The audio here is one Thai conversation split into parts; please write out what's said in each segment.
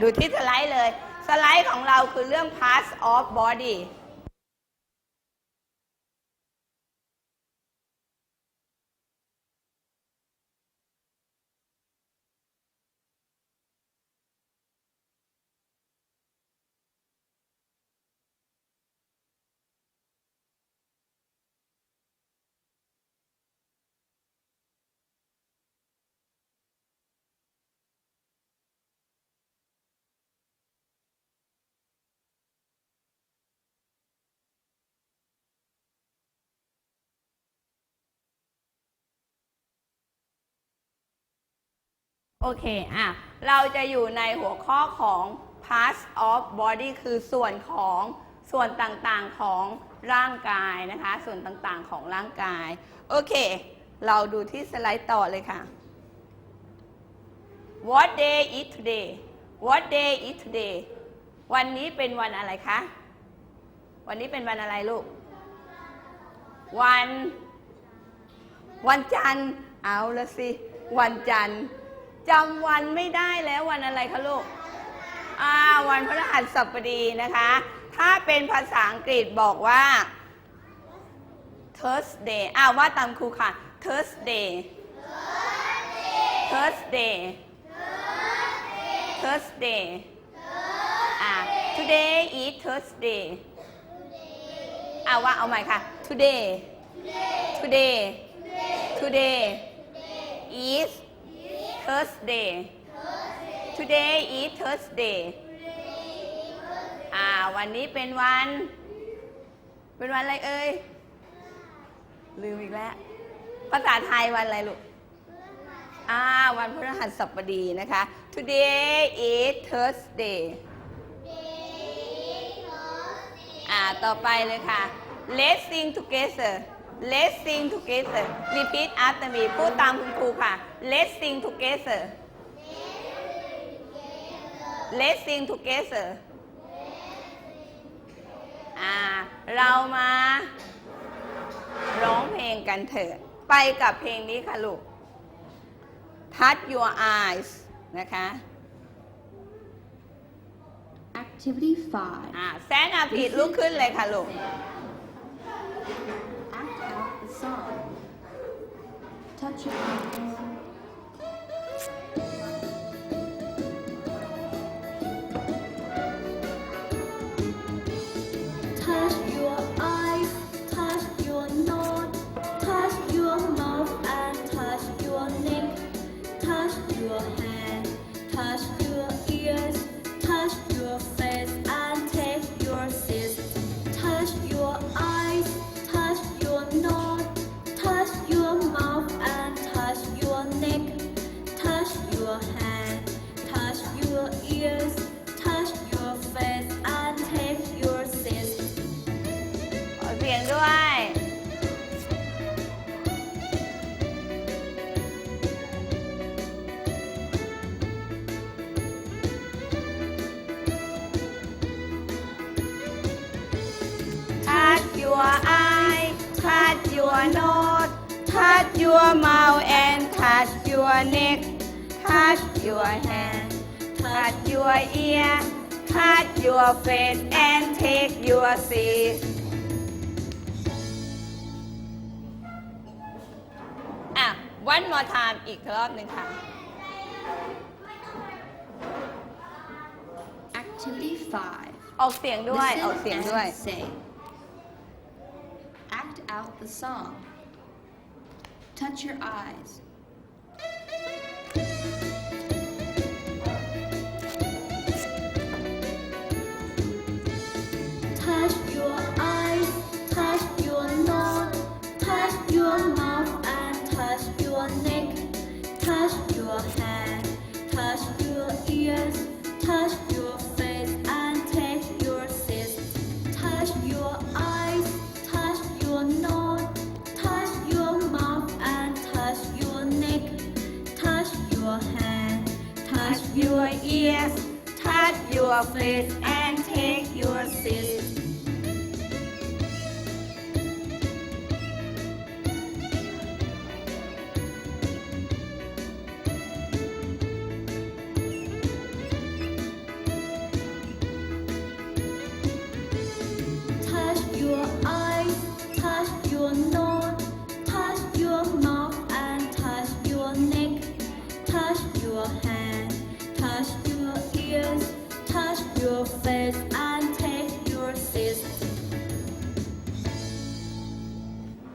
ดูที่สไลด์เลย สไลด์ของเราคือเรื่อง parts of body โอเค อะ เราจะอยู่ในหัวข้อของ parts of body คือส่วนของส่วนต่างๆของร่างกายนะคะ ส่วนต่างๆของร่างกาย โอเค เราดูที่สไลด์ต่อเลยค่ะ What day is today What day is today วันนี้เป็นวันอะไรคะ วันนี้เป็นวันอะไรลูก วัน วันจันทร์ เอาละสิ วันจันทร์ จำวันไม่ได้แล้ววันอะไรคะลูกอ่าวันพฤหัสบดีนะคะ ถ้าเป็นภาษาอังกฤษบอกว่า Thursday อ่าว่าตามครูค่ะ Thursday Thursday Thursday อ่า today is Thursday อ่าว่าเอาใหม่ค่ะ today today today is Thursday today is Thursday อ่าวันนี้เป็นวัน เป็นวันอะไรเอ่ย ลืมอีกแล้ว ภาษาไทยวันอะไรลูกอ่าวันพฤหัสบดีนะคะ today is Thursday อ่าต่อไปเลยค่ะ let's sing together let's sing together repeat after me พูดตามคุณครูค่ะ let's sing together let's sing together อ่า เรามาร้องเพลงกันเถิดไปกับเพลงนี้ค่ะลูก touch your eyes นะคะ Activity 5. อ่าแซนอาผิดลุกขึ้นเลยค่ะลูก Act out the song. Touch your neck, touch your hand, touch your ears, touch your face and take your seat. ขอเสียงด้วย Touch your eye, touch your nose, touch your mouth and touch your neck, touch your hand, touch your ear, touch your face and take your seat. อ่ะ one more time อีกรอบหนึ่งค่ะ Activity 5. ออกเสียงด้วย ออก Listen เสียงด้วย and say. Act out the song. Touch your eyes. Touch your ears, touch your face and take your seat.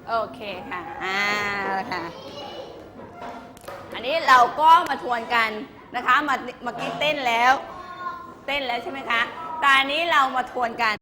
โอเคค่ะ อ่าค่ะ อันนี้เราก็มาทวนกันนะคะมาเมื่อกี้เต้นแล้ว เต้นแล้วใช่ไหมคะ ตอนนี้เรามาทวนกัน